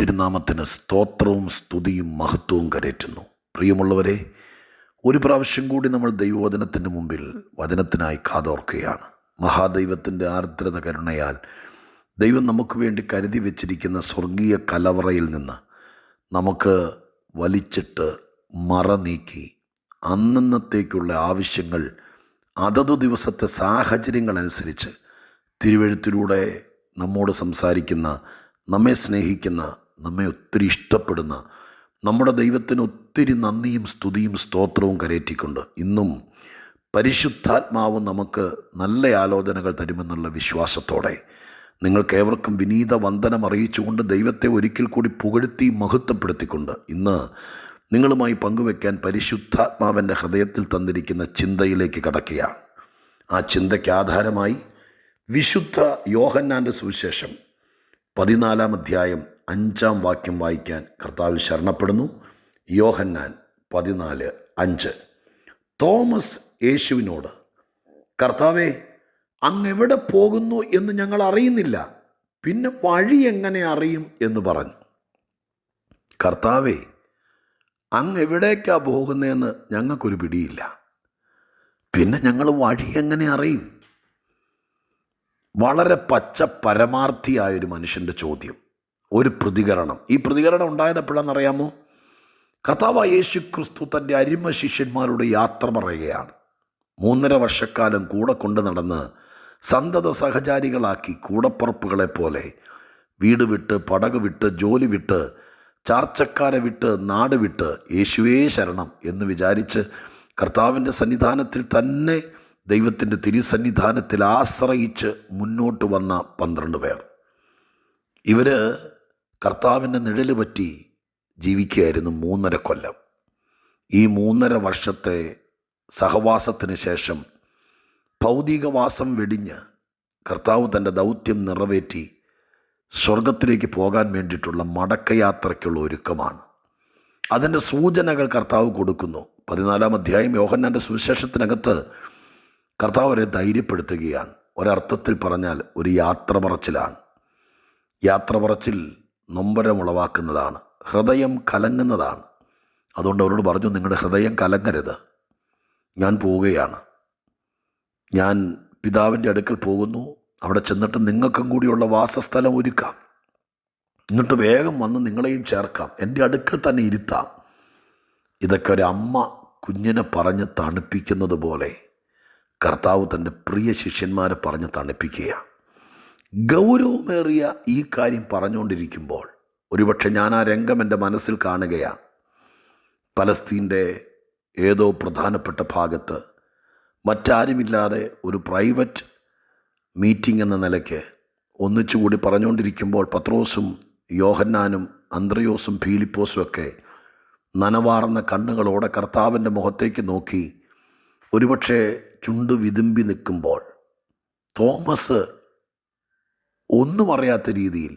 തിരുനാമത്തിന് സ്തോത്രവും സ്തുതിയും മഹത്വവും കരേറ്റുന്നു. പ്രിയമുള്ളവരെ ഒരു പ്രാവശ്യം കൂടി നമ്മൾ ദൈവവചനത്തിന്റെ മുമ്പിൽ വചനത്തിനായി കാതോർക്കുകയാണ്. മഹാദൈവത്തിന്റെ ആർദ്രത കരുണയാൽ ദൈവം നമുക്ക് വേണ്ടി കരുതി വച്ചിരിക്കുന്ന സ്വർഗീയ കലവറയിൽ നിന്ന് നമുക്ക് വലിച്ചിട്ട് മറ നീക്കി അന്നന്നത്തേക്കുള്ള ആവശ്യങ്ങൾ അതതു ദിവസത്തെ സാഹചര്യങ്ങളനുസരിച്ച് തിരുവഴുത്തിലൂടെ നമ്മോട് സംസാരിക്കുന്ന നമ്മെ സ്നേഹിക്കുന്ന നമ്മെ ഒത്തിരി ഇഷ്ടപ്പെടുന്ന നമ്മുടെ ദൈവത്തിന് ഒത്തിരി നന്ദിയും സ്തുതിയും സ്തോത്രവും കരയറ്റിക്കൊണ്ട് ഇന്നും പരിശുദ്ധാത്മാവ് നമുക്ക് നല്ല ആലോചനകൾ തരുമെന്നുള്ള വിശ്വാസത്തോടെ നിങ്ങൾക്കേവർക്കും വിനീത വന്ദനം അറിയിച്ചുകൊണ്ട് ദൈവത്തെ ഒരിക്കൽ കൂടി പുകഴ്ത്തി മഹത്വപ്പെടുത്തിക്കൊണ്ട് ഇന്ന് നിങ്ങളുമായി പങ്കുവെക്കാൻ പരിശുദ്ധാത്മാവിന്റെ ഹൃദയത്തിൽ തന്നിരിക്കുന്ന ചിന്തയിലേക്ക് കടക്കുകയാണ്. ആ ചിന്തയ്ക്ക് ആധാരമായി വിശുദ്ധ യോഹന്നാന്റെ സുവിശേഷം പതിനാലാം അധ്യായം അഞ്ചാം വാക്യം വായിക്കാൻ കർത്താവിൽ ശരണപ്പെടുന്നു. യോഹന്നാൻ പതിനാല് അഞ്ച്. തോമസ് യേശുവിനോട് കർത്താവെ അങ്ങ് എവിടെ പോകുന്നു എന്ന് ഞങ്ങൾ അറിയുന്നില്ല. പിന്നെ വഴി എങ്ങനെ അറിയും? എന്ന് പറഞ്ഞു. കർത്താവെ അങ്ങ് എവിടേക്കാ പോകുന്നതെന്ന് ഞങ്ങൾക്കൊരു പിടിയില്ല. പിന്നെ ഞങ്ങൾ വഴി എങ്ങനെ അറിയും? വളരെ പച്ച പരമാർത്ഥിയായൊരു മനുഷ്യന്റെ ചോദ്യം. ഒരു പ്രതികരണം. ഈ പ്രതികരണം ഉണ്ടായത് എപ്പോഴാണെന്നറിയാമോ കർത്താവ് യേശു ക്രിസ്തു തന്റെ അരിമ ശിഷ്യന്മാരുടെ യാത്ര പറയുകയാണ്. മൂന്നര വർഷക്കാലം കൂടെ കൊണ്ടു നടന്ന് സന്തത സഹചാരികളാക്കി കൂടപ്പുറപ്പുകളെ പോലെ വീട് വിട്ട് പടക് വിട്ട് ജോലി വിട്ട് ചാർച്ചക്കാരെ വിട്ട് നാട് വിട്ട് യേശുവേ ശരണം എന്ന് വിചാരിച്ച് കർത്താവിന്റെ സന്നിധാനത്തിൽ തന്നെ ദൈവത്തിന്റെ തിരുസന്നിധാനത്തിൽ ആശ്രയിച്ച് മുന്നോട്ട് വന്ന പന്ത്രണ്ട് പേർ. ഇവർ കർത്താവിന്റെ നിഴൽ പറ്റി ജീവിക്കുകയായിരുന്നു മൂന്നര കൊല്ലം. ഈ മൂന്നര വർഷത്തെ സഹവാസത്തിന് ശേഷം ഭൗതികവാസം വെടിഞ്ഞ് കർത്താവ് തന്റെ ദൗത്യം നിറവേറ്റി സ്വർഗത്തിലേക്ക് പോകാൻ വേണ്ടിയിട്ടുള്ള മടക്കയാത്രയ്ക്കുള്ള ഒരുക്കമാണ്. അതിന്റെ സൂചനകൾ കർത്താവ് കൊടുക്കുന്നു. പതിനാലാം അധ്യായം യോഹന്നാന്റെ സുവിശേഷത്തിനകത്ത് കർത്താവ് അവരെ ധൈര്യപ്പെടുത്തുകയാണ്. ഒരർത്ഥത്തിൽ പറഞ്ഞാൽ ഒരു യാത്ര പറച്ചിലാണ് യാത്ര പറച്ചിൽ നൊമ്പരമുളവാക്കുന്നതാണ്. ഹൃദയം കലങ്ങുന്നതാണ്. അതുകൊണ്ട് അവരോട് പറഞ്ഞു നിങ്ങളുടെ ഹൃദയം കലങ്ങരുത്. ഞാൻ പോവുകയാണ്. ഞാൻ പിതാവിന്റെ അടുക്കൽ പോകുന്നു. അവിടെ ചെന്നിട്ട് നിങ്ങൾക്കും കൂടിയുള്ള വാസസ്ഥലം ഒരുക്കാം. എന്നിട്ട് വേഗം വന്ന് നിങ്ങളെയും ചേർക്കാം. എന്റെ അടുക്കൽ തന്നെ ഇരുത്താം. ഇതൊക്കെ ഒരു അമ്മ കുഞ്ഞിനെ പറഞ്ഞ് തണുപ്പിക്കുന്നത് പോലെ കർത്താവ് തന്റെ പ്രിയ ശിഷ്യന്മാരെ പറഞ്ഞ് തണുപ്പിക്കുകയാണ്. ഗൗരവമേറിയ ഈ കാര്യം പറഞ്ഞുകൊണ്ടിരിക്കുമ്പോൾ ഒരുപക്ഷെ ഞാൻ ആ രംഗം എന്റെ മനസ്സിൽ കാണുകയാണ്. പലസ്തീന്റെ ഏതോ പ്രധാനപ്പെട്ട ഭാഗത്ത് മറ്റാരുമില്ലാതെ ഒരു പ്രൈവറ്റ് മീറ്റിംഗ് എന്ന നിലയ്ക്ക് ഒന്നിച്ചുകൂടി പറഞ്ഞുകൊണ്ടിരിക്കുമ്പോൾ പത്രോസും യോഹന്നാനും അന്ത്രയോസും ഫീലിപ്പോസും ഒക്കെ നനവാർന്ന കണ്ണുകളോടെ കർത്താവിന്റെ മുഖത്തേക്ക് നോക്കി ഒരുപക്ഷെ ചുണ്ടു വിതുമ്പി നിൽക്കുമ്പോൾ തോമസ് ഒന്നും അറിയാത്ത രീതിയിൽ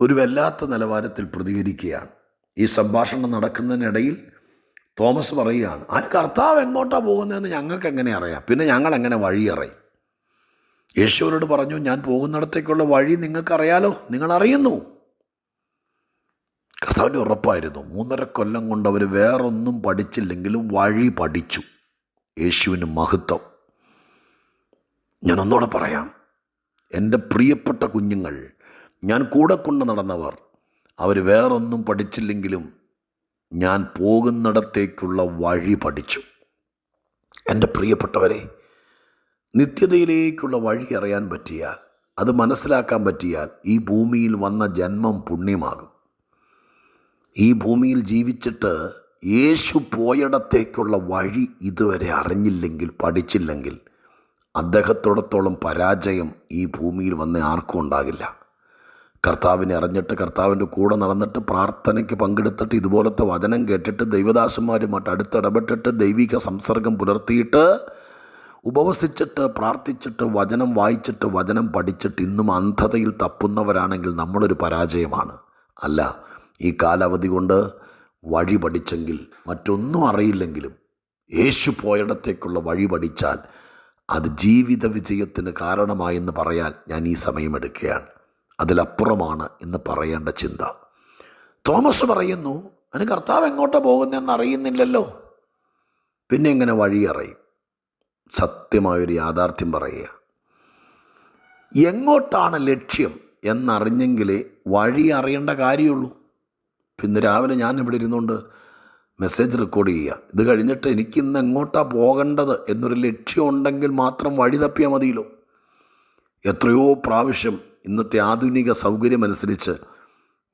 ഒരു വല്ലാത്ത നിലവാരത്തിൽ പ്രതികരിക്കുകയാണ്. ഈ സംഭാഷണം നടക്കുന്നതിനിടയിൽ തോമസ് പറയുകയാണ് ആ കർത്താവ് എങ്ങോട്ടാണ് പോകുന്നതെന്ന് ഞങ്ങൾക്ക് എങ്ങനെ അറിയാം? പിന്നെ ഞങ്ങൾ എങ്ങനെ വഴി അറിയും? യേശുവിനോട് പറഞ്ഞു ഞാൻ പോകുന്നിടത്തേക്കുള്ള വഴി നിങ്ങൾക്കറിയാലോ നിങ്ങൾ അറിയുന്നു. കർത്താവിന്റെ ഉറപ്പായിരുന്നു മൂന്നര കൊല്ലം കൊണ്ട് അവർ വേറൊന്നും പഠിച്ചില്ലെങ്കിലും വഴി പഠിച്ചു. യേശുവിന് മഹത്വം. ഞാനൊന്നുകൂടെ പറയാം എന്റെ പ്രിയപ്പെട്ട കുഞ്ഞുങ്ങൾ ഞാൻ കൂടെ കൊണ്ട് നടന്നവർ അവർ വേറൊന്നും പഠിച്ചില്ലെങ്കിലും ഞാൻ പോകുന്നിടത്തേക്കുള്ള വഴി പഠിച്ചു. എന്റെ പ്രിയപ്പെട്ടവരെ നിത്യതയിലേക്കുള്ള വഴി അറിയാൻ പറ്റിയാൽ അത് മനസ്സിലാക്കാൻ പറ്റിയാൽ ഈ ഭൂമിയിൽ വന്ന ജന്മം പുണ്യമാകും. ഈ ഭൂമിയിൽ ജീവിച്ചിട്ട് യേശു പോയടത്തേക്കുള്ള വഴി ഇതുവരെ അറിഞ്ഞില്ലെങ്കിൽ പഠിച്ചില്ലെങ്കിൽ അദ്ദേഹത്തോടത്തോളം പരാജയം ഈ ഭൂമിയിൽ വന്ന ആർക്കും ഉണ്ടാകില്ല. കർത്താവിനെ അറിഞ്ഞിട്ട് കർത്താവിന്റെ കൂടെ നടന്നിട്ട് പ്രാർത്ഥനയ്ക്ക് പങ്കെടുത്തിട്ട് ഇതുപോലത്തെ വചനം കേട്ടിട്ട് ദൈവദാസന്മാരുമായിട്ട് അടുത്തിടപെട്ടിട്ട് ദൈവിക സംസർഗം പുലർത്തിയിട്ട് ഉപവസിച്ചിട്ട് പ്രാർത്ഥിച്ചിട്ട് വചനം വായിച്ചിട്ട് വചനം പഠിച്ചിട്ട് ഇന്നും അന്ധതയിൽ തപ്പുന്നവരാണെങ്കിൽ നമ്മളൊരു പരാജയമാണ്. അല്ല ഈ കാലാവധി കൊണ്ട് വഴി പഠിച്ചെങ്കിൽ മറ്റൊന്നും അറിയില്ലെങ്കിലും യേശു പോയിടത്തേക്കുള്ള വഴി പഠിച്ചാൽ അത് ജീവിത വിജയത്തിന് കാരണമായെന്ന് പറയാൻ ഞാൻ ഈ സമയമെടുക്കുകയാണ് അതിലപ്പുറമാണ് എന്ന് പറയേണ്ട ചിന്ത. തോമസ് പറയുന്നു അതിന് കർത്താവ് എങ്ങോട്ട് പോകുന്നതെന്ന് അറിയുന്നില്ലല്ലോ. പിന്നെ എങ്ങനെ വഴി അറിയും. സത്യമായൊരു യാഥാർത്ഥ്യം പറയുക. എങ്ങോട്ടാണ് ലക്ഷ്യം എന്നറിഞ്ഞെങ്കിലേ വഴി അറിയേണ്ട കാര്യമുള്ളൂ. പിന്നെ രാവിലെ ഞാൻ ഇവിടെ ഇരുന്നുകൊണ്ട് മെസ്സേജ് റെക്കോർഡ് ചെയ്യുക. ഇത് കഴിഞ്ഞിട്ട് എനിക്ക് ഇന്ന് എങ്ങോട്ടാണ് പോകേണ്ടത് എന്നൊരു ലക്ഷ്യമുണ്ടെങ്കിൽ മാത്രം വഴി തപ്പിയാൽ മതിയല്ലോ. എത്രയോ പ്രാവശ്യം ഇന്നത്തെ ആധുനിക സൗകര്യമനുസരിച്ച്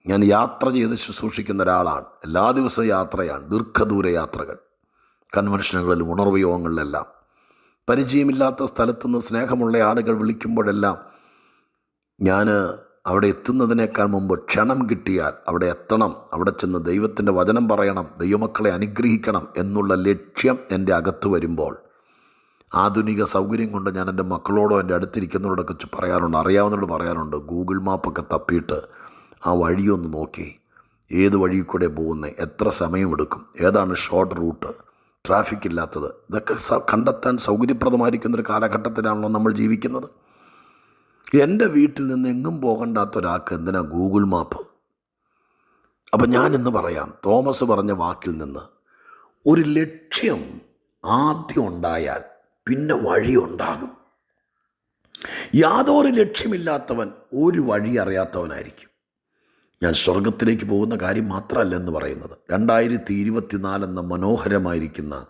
ഞാൻ യാത്ര ചെയ്ത് ശുശ്രൂഷിക്കുന്ന ഒരാളാണ്. എല്ലാ ദിവസവും യാത്രയാണ്. ദീർഘദൂര യാത്രകൾ. കൺവെൻഷനുകളിലും ഉണർവ് യോഗങ്ങളിലെല്ലാം പരിചയമില്ലാത്ത സ്ഥലത്തുനിന്ന് സ്നേഹമുള്ള ആളുകൾ വിളിക്കുമ്പോഴെല്ലാം ഞാൻ അവിടെ എത്തുന്നതിനേക്കാൾ മുമ്പ് ക്ഷണം കിട്ടിയാൽ അവിടെ എത്തണം. അവിടെ ചെന്ന് ദൈവത്തിന്റെ വചനം പറയണം. ദൈവമക്കളെ അനുഗ്രഹിക്കണം എന്നുള്ള ലക്ഷ്യം എന്റെ അകത്ത് വരുമ്പോൾ ആധുനിക സൗകര്യം കൊണ്ട് ഞാൻ എന്റെ മക്കളോടോ എന്റെ അടുത്തിരിക്കുന്നവരോടൊക്കെ പറയാറുണ്ട്. അറിയാവുന്നവരോട് പറയാറുണ്ട്. ഗൂഗിൾ മാപ്പൊക്കെ തപ്പിയിട്ട് ആ വഴിയൊന്ന് നോക്കി. ഏത് വഴി കൂടെ പോകുന്നത് എത്ര സമയമെടുക്കും? ഏതാണ് ഷോർട്ട് റൂട്ട് ട്രാഫിക് ഇല്ലാത്തത്? ഇതൊക്കെ കണ്ടെത്താൻ സൗകര്യപ്രദമായിരിക്കുന്നൊരു കാലഘട്ടത്തിലാണല്ലോ നമ്മൾ ജീവിക്കുന്നത്. എന്റെ വീട്ടിൽ നിന്ന് എങ്ങും പോകണ്ടാത്ത ഒരാൾക്ക് എന്തിനാ ഗൂഗിൾ മാപ്പ്? അപ്പം ഞാനിന്ന് പറയാം തോമസ് പറഞ്ഞ വാക്കിൽ നിന്ന് ഒരു ലക്ഷ്യം ആദ്യം ഉണ്ടായാൽ പിന്നെ വഴി ഉണ്ടാകും. യാതൊരു ലക്ഷ്യമില്ലാത്തവൻ ഒരു വഴി അറിയാത്തവനായിരിക്കും. ഞാൻ സ്വർഗത്തിലേക്ക് പോകുന്ന കാര്യം മാത്രമല്ല എന്ന് പറയുന്നത്. രണ്ടായിരത്തി ഇരുപത്തിനാല് എന്ന മനോഹരമായിരിക്കുന്ന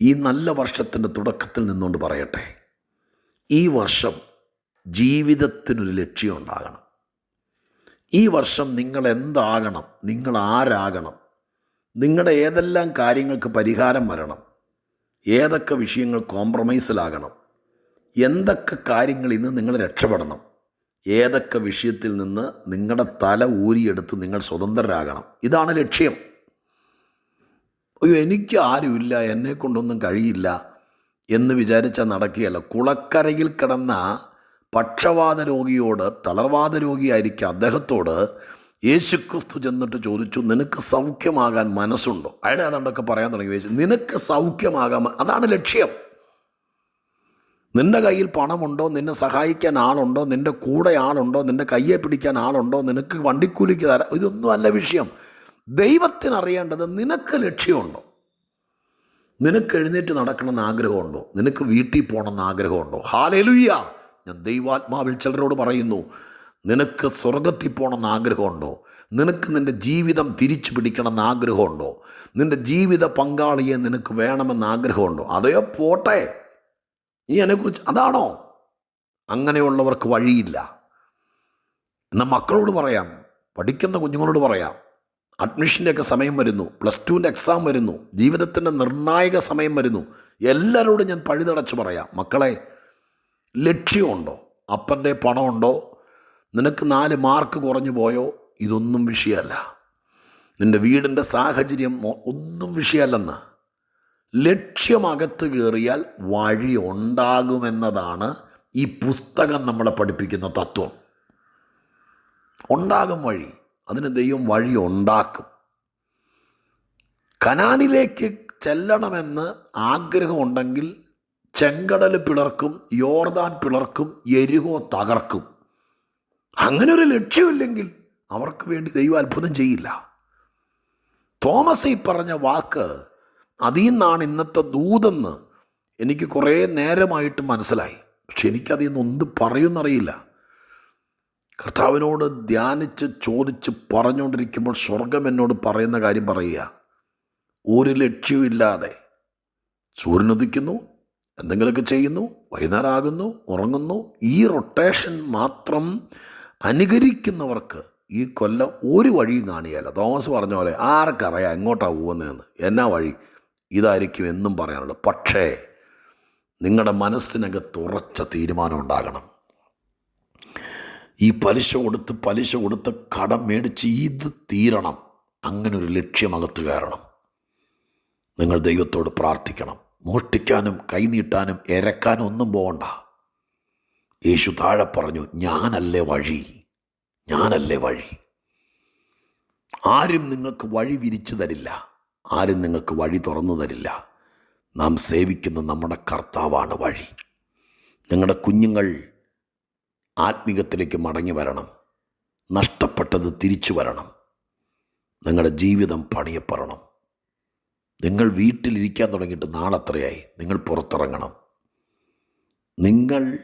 ഈ നല്ല വർഷത്തിന്റെ തുടക്കത്തിൽ നിന്നുകൊണ്ട് പറയട്ടെ. ഈ വർഷം ജീവിതത്തിനൊരു ലക്ഷ്യം ഉണ്ടാകണം ഈ വർഷം നിങ്ങൾ എന്താകണം നിങ്ങൾ ആരാകണം നിങ്ങളുടെ ഏതെല്ലാം കാര്യങ്ങൾക്ക് പരിഹാരം വരണം? ഏതൊക്കെ വിഷയങ്ങൾ കോംപ്രമൈസിലാകണം? എന്തൊക്കെ കാര്യങ്ങൾ ഇന്ന് നിങ്ങൾ രക്ഷപ്പെടണം? ഏതൊക്കെ വിഷയത്തിൽ നിന്ന് നിങ്ങളുടെ തല ഊരിയെടുത്ത് നിങ്ങൾ സ്വതന്ത്രരാകണം? ഇതാണ് ലക്ഷ്യം. അയ്യോ എനിക്ക് ആരുമില്ല എന്നെ കൊണ്ടൊന്നും കഴിയില്ല എന്ന് വിചാരിച്ചാൽ നടക്കുകയല്ല. കുളക്കരയിൽ കിടന്ന പക്ഷവാത രോഗിയോട് തളർവാത രോഗിയായിരിക്കും അദ്ദേഹത്തോട് യേശുക്രിസ്തു ചെന്നിട്ട് ചോദിച്ചു നിനക്ക് സൗഖ്യമാകാൻ മനസ്സുണ്ടോ? അയാളെ അതുകൊണ്ടൊക്കെ പറയാൻ തുടങ്ങി. യേശു നിനക്ക് സൗഖ്യമാകാൻ അതാണ് ലക്ഷ്യം. നിന്റെ കയ്യിൽ പണമുണ്ടോ? നിന്നെ സഹായിക്കാൻ ആളുണ്ടോ? നിന്റെ കൂടെ ആളുണ്ടോ? നിന്റെ കയ്യെ പിടിക്കാൻ ആളുണ്ടോ? നിനക്ക് വണ്ടിക്കൂലിക്ക് തരാം ഇതൊന്നും അല്ല വിഷയം. ദൈവത്തിനറിയേണ്ടത് നിനക്ക് ലക്ഷ്യമുണ്ടോ? നിനക്ക് എഴുന്നേറ്റ് നടക്കണമെന്ന് ആഗ്രഹമുണ്ടോ? നിനക്ക് വീട്ടിൽ പോകണമെന്ന് ആഗ്രഹമുണ്ടോ? ഹാലേലുയ്യ. ഞാൻ ദൈവാത്മാവിൽ ചിലരോട് പറയുന്നു നിനക്ക് സ്വർഗത്തിൽ പോകണമെന്ന് ആഗ്രഹമുണ്ടോ? നിനക്ക് നിന്റെ ജീവിതം തിരിച്ചു പിടിക്കണമെന്ന് ആഗ്രഹമുണ്ടോ? നിന്റെ ജീവിത പങ്കാളിയെ നിനക്ക് വേണമെന്ന് ആഗ്രഹമുണ്ടോ? അതേ പോട്ടെ. നീ അതിനെക്കുറിച്ച് അതാണോ? അങ്ങനെയുള്ളവർക്ക് വഴിയില്ല. എന്നാൽ മക്കളോട് പറയാം പഠിക്കുന്ന കുഞ്ഞുങ്ങളോട് പറയാം. അഡ്മിഷന്റെയൊക്കെ സമയം വരുന്നു പ്ലസ് ടുവിന്റെ എക്സാം വരുന്നു ജീവിതത്തിന്റെ നിർണായക സമയം വരുന്നു. എല്ലാവരോടും ഞാൻ പഴുതടച്ച് പറയാം. മക്കളെ ലക്ഷ്യമുണ്ടോ? അപ്പന്റെ പണമുണ്ടോ? നിനക്ക് നാല് മാർക്ക് കുറഞ്ഞു പോയോ? ഇതൊന്നും വിഷയമല്ല. നിന്റെ വീടിന്റെ സാഹചര്യം ഒന്നും വിഷയമല്ലെന്ന്. ലക്ഷ്യമകത്ത് കയറിയാൽ വഴി ഉണ്ടാകുമെന്നതാണ് ഈ പുസ്തകം നമ്മളെ പഠിപ്പിക്കുന്ന തത്വം. ഉണ്ടാകും വഴി. അതിന് ദൈവം വഴി ഉണ്ടാക്കും. കനാനിലേക്ക് ചെല്ലണമെന്ന് ആഗ്രഹമുണ്ടെങ്കിൽ ചെങ്കടൽ പിളർക്കും യോർദാൻ പിളർക്കും എരിഹോ തകർക്കും. അങ്ങനെ ഒരു ലക്ഷ്യമില്ലെങ്കിൽ അവർക്ക് വേണ്ടി ദൈവം അത്ഭുതം ചെയ്യില്ല. തോമസ് ഈ പറഞ്ഞ വാക്ക് അതിൽ നിന്നാണ് ഇന്നത്തെ ദൂതെന്ന് എനിക്ക് കുറേ നേരമായിട്ട് മനസ്സിലായി. പക്ഷെ എനിക്കതിൽ നിന്ന് എന്ത് പറയുമെന്നറിയില്ല. കർത്താവിനോട് ധ്യാനിച്ച് ചോദിച്ച് പറഞ്ഞുകൊണ്ടിരിക്കുമ്പോൾ സ്വർഗം എന്നോട് പറയുന്ന കാര്യം പറയുക. ഒരു ലക്ഷ്യമില്ലാതെ സൂര്യൻ ഉദിക്കുന്നു എന്തെങ്കിലുമൊക്കെ ചെയ്യുന്നു വൈകുന്നേരം ആകുന്നു ഉറങ്ങുന്നു ഈ റൊട്ടേഷൻ മാത്രം അനുകരിക്കുന്നവർക്ക് ഈ കൊല്ലം ഒരു വഴിയും കാണിയല്ല തോമസ് പറഞ്ഞ പോലെ ആർക്കറിയാം എങ്ങോട്ടാണ് പോകുന്നതെന്ന്. എന്നാ വഴി? ഇതായിരിക്കും എന്നും പറയാനുള്ളത്. പക്ഷേ നിങ്ങളുടെ മനസ്സിനകത്ത് ഉറച്ച തീരുമാനം ഉണ്ടാകണം. ഈ പലിശ കൊടുത്ത് പലിശ കൊടുത്ത് കടം മേടിച്ച് ഇത് തീരണം. അങ്ങനെ ഒരു ലക്ഷ്യമകത്ത് കയറണം. നിങ്ങൾ ദൈവത്തോട് പ്രാർത്ഥിക്കണം. മോഷ്ടിക്കാനും കൈനീട്ടാനും എരക്കാനും ഒന്നും പോകണ്ട യേശു താഴെ പറഞ്ഞു ഞാനല്ലേ വഴി? ഞാനല്ലേ വഴി? ആരും നിങ്ങൾക്ക് വഴി വിരിച്ചു തരില്ല. ആരും നിങ്ങൾക്ക് വഴി തുറന്നു തരില്ല. നാം സേവിക്കുന്ന നമ്മുടെ കർത്താവാണ് വഴി. നിങ്ങളുടെ കുഞ്ഞുങ്ങൾ ആത്മീകത്തിലേക്ക് മടങ്ങി വരണം. നഷ്ടപ്പെട്ടത് തിരിച്ചു വരണം. നിങ്ങളുടെ ജീവിതം പണിയപ്പെടണം. നിങ്ങൾ വീട്ടിലിരിക്കാൻ തുടങ്ങിയിട്ട് നാളത്രയായി. നിങ്ങൾ പുറത്തിറങ്ങണം. നിങ്ങൾ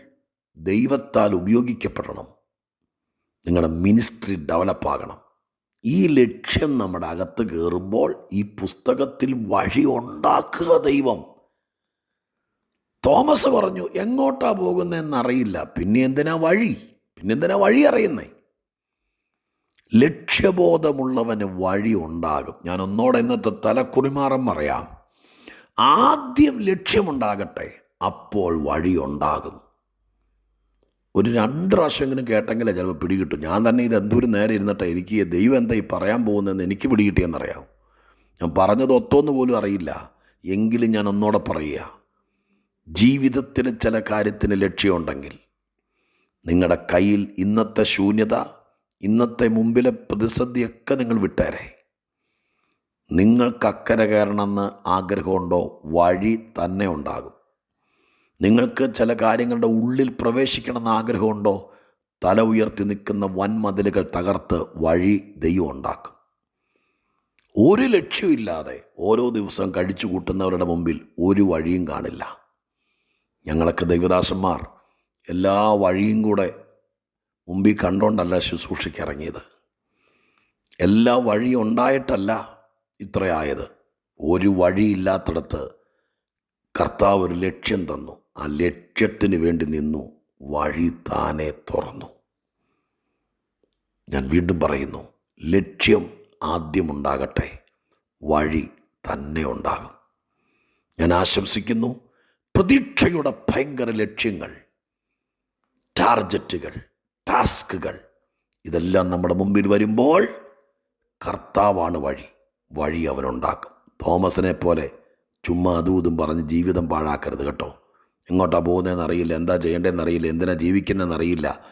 ദൈവത്താൽ ഉപയോഗിക്കപ്പെടണം. നിങ്ങളുടെ മിനിസ്ട്രി ഡെവലപ്പാകണം. ഈ ലക്ഷ്യം നമ്മുടെ അകത്ത് കയറുമ്പോൾ ഈ പുസ്തകത്തിൽ വഴി ഉണ്ടാക്കുക ദൈവം. തോമസ് പറഞ്ഞു എങ്ങോട്ടാ പോകുന്നതെന്നറിയില്ല. പിന്നെ എന്തിനാ വഴി? പിന്നെ എന്തിനാ വഴി അറിയുന്നേ? ലക്ഷ്യബോധമുള്ളവന് വഴി ഉണ്ടാകും. ഞാൻ ഒന്നോടെ ഇന്നത്തെ തലക്കുറിമാറം പറയാം. ആദ്യം ലക്ഷ്യമുണ്ടാകട്ടെ അപ്പോൾ വഴി ഉണ്ടാകും. ഒരു രണ്ട് പ്രാവശ്യമെങ്കിലും കേട്ടെങ്കിലേ ചിലപ്പോൾ പിടികിട്ടും. ഞാൻ തന്നെ ഇത് എന്തൊരു നേരെ ഇരുന്നിട്ട് എനിക്ക് ദൈവം എന്താ ഈ പറയാൻ പോകുന്നതെന്ന് എനിക്ക് പിടികിട്ടിയെന്നറിയാം ഞാൻ പറഞ്ഞത് ഒത്തോന്ന് പോലും അറിയില്ല. എങ്കിലും ഞാൻ ഒന്നോടെ പറയുക. ജീവിതത്തിന് ചില കാര്യത്തിന് ലക്ഷ്യമുണ്ടെങ്കിൽ നിങ്ങളുടെ കയ്യിൽ ഇന്നത്തെ ശൂന്യത ഇന്നത്തെ മുമ്പിലെ പ്രതിസന്ധിയൊക്കെ നിങ്ങൾ വിട്ടേരെ. നിങ്ങൾക്ക് അക്കരെ കയറണമെന്ന് ആഗ്രഹമുണ്ടോ? വഴി തന്നെ ഉണ്ടാകും. നിങ്ങൾക്ക് ചില കാര്യങ്ങളുടെ ഉള്ളിൽ പ്രവേശിക്കണമെന്ന് ആഗ്രഹമുണ്ടോ? തല ഉയർത്തി നിൽക്കുന്ന വൻമതിലുകൾ തകർത്ത് വഴി ദൈവം ഉണ്ടാക്കും. ഒരു ലക്ഷ്യമില്ലാതെ ഓരോ ദിവസവും കഴിച്ചു കൂട്ടുന്നവരുടെ മുമ്പിൽ ഒരു വഴിയും കാണില്ല. ഞങ്ങളൊക്കെ ദൈവദാസന്മാർ. എല്ലാ വഴിയും കൂടെ മുമ്പിൽ കണ്ടോണ്ടല്ല ശുശ്രൂഷയ്ക്ക് ഇറങ്ങിയത്. എല്ലാ വഴി ഉണ്ടായിട്ടല്ല ഇത്രയായത് ഒരു വഴിയില്ലാത്തിടത്ത് കർത്താവ് ഒരു ലക്ഷ്യം തന്നു. ആ ലക്ഷ്യത്തിന് വേണ്ടി നിന്നു. വഴി താനെ തുറന്നു. ഞാൻ വീണ്ടും പറയുന്നു ലക്ഷ്യം ആദ്യമുണ്ടാകട്ടെ. വഴി തന്നെ ഉണ്ടാകും. ഞാൻ ആശംസിക്കുന്നു പ്രതീക്ഷയുടെ ഭയങ്കര ലക്ഷ്യങ്ങൾ ടാർജറ്റുകൾ. ടാസ്കുകൾ. ഇതെല്ലാം നമ്മുടെ മുമ്പിൽ വരുമ്പോൾ കർത്താവാണ് വഴി. വഴി അവനുണ്ടാക്കും. തോമസിനെ പോലെ ചുമ്മാ അതും ഇതും പറഞ്ഞ് ജീവിതം പാഴാക്കരുത് കേട്ടോ. എങ്ങോട്ടാണ് പോകുന്നതെന്ന് അറിയില്ല. എന്താ ചെയ്യേണ്ടതെന്ന് അറിയില്ല. എന്തിനാ ജീവിക്കുന്നതെന്ന് അറിയില്ല.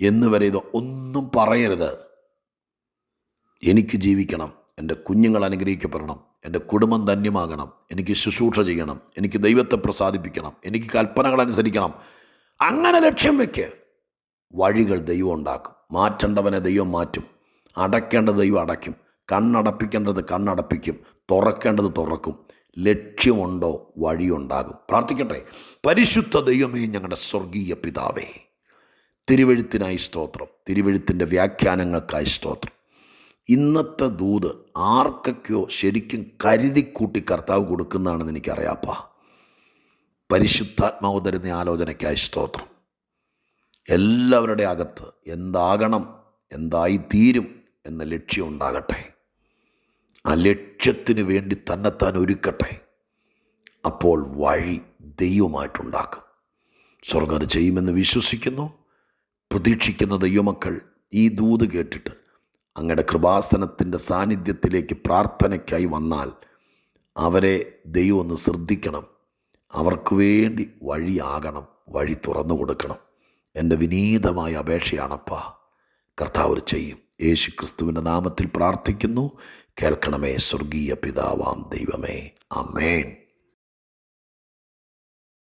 എന്ന് വരെ ഇത് ഒന്നും പറയരുത്. എനിക്ക് ജീവിക്കണം. എന്റെ കുഞ്ഞുങ്ങൾ അനുഗ്രഹിക്കപ്പെടണം. എന്റെ കുടുംബം ധന്യമാകണം. എനിക്ക് ശുശ്രൂഷ ചെയ്യണം. എനിക്ക് ദൈവത്തെ പ്രസാദിപ്പിക്കണം. എനിക്ക് കൽപ്പനകൾ അനുസരിക്കണം. അങ്ങനെ ലക്ഷ്യം വെക്ക്. വഴികൾ ദൈവം ഉണ്ടാക്കും. മാറ്റേണ്ടവനെ ദൈവം മാറ്റും. അടയ്ക്കേണ്ടത് ദൈവം അടയ്ക്കും. കണ്ണടപ്പിക്കേണ്ടത് കണ്ണടപ്പിക്കും. തുറക്കേണ്ടത് തുറക്കും. ലക്ഷ്യമുണ്ടോ വഴിയുണ്ടാകും. പ്രാർത്ഥിക്കട്ടെ. പരിശുദ്ധ ദൈവമേ ഞങ്ങളുടെ സ്വർഗീയ പിതാവേ തിരുവഴുത്തിനായി സ്തോത്രം. തിരുവഴുത്തിന്റെ വ്യാഖ്യാനങ്ങൾക്കായി സ്തോത്രം. ഇന്നത്തെ ദൂത് ആർക്കൊക്കെയോ ശരിക്കും കരുതിക്കൂട്ടി കർത്താവ് കൊടുക്കുന്നതാണെന്ന് എനിക്കറിയാപ്പാ. പരിശുദ്ധാത്മാവ് തരുന്ന ആലോചനയ്ക്കായി സ്തോത്രം. എല്ലാവരുടെ അകത്ത് എന്താകണം എന്തായി തീരും എന്ന ലക്ഷ്യം ഉണ്ടാകട്ടെ. ആ ലക്ഷ്യത്തിന് വേണ്ടി തന്നെത്താൻ ഒരുക്കട്ടെ. അപ്പോൾ വഴി ദൈവമായിട്ടുണ്ടാക്കും സ്വർഗം അത് ചെയ്യുമെന്ന് വിശ്വസിക്കുന്നു. പ്രതീക്ഷിക്കുന്ന ദൈവമക്കൾ ഈ ദൂത് കേട്ടിട്ട് അങ്ങയുടെ കൃപാസനത്തിന്റെ സാന്നിധ്യത്തിലേക്ക് പ്രാർത്ഥനയ്ക്കായി വന്നാൽ അവരെ ദൈവം ഒന്ന് ശ്രദ്ധിക്കണം. അവർക്ക് വേണ്ടി വഴിയാകണം വഴി തുറന്നു കൊടുക്കണം. എന്റെ വിനീതമായ അപേക്ഷയാണപ്പാ. കർത്താവ് ചെയ്യും. യേശു ക്രിസ്തുവിന്റെ നാമത്തിൽ പ്രാർത്ഥിക്കുന്നു. കേൾക്കണമേ സ്വർഗീയ പിതാവാം ദൈവമേ. അമേൻ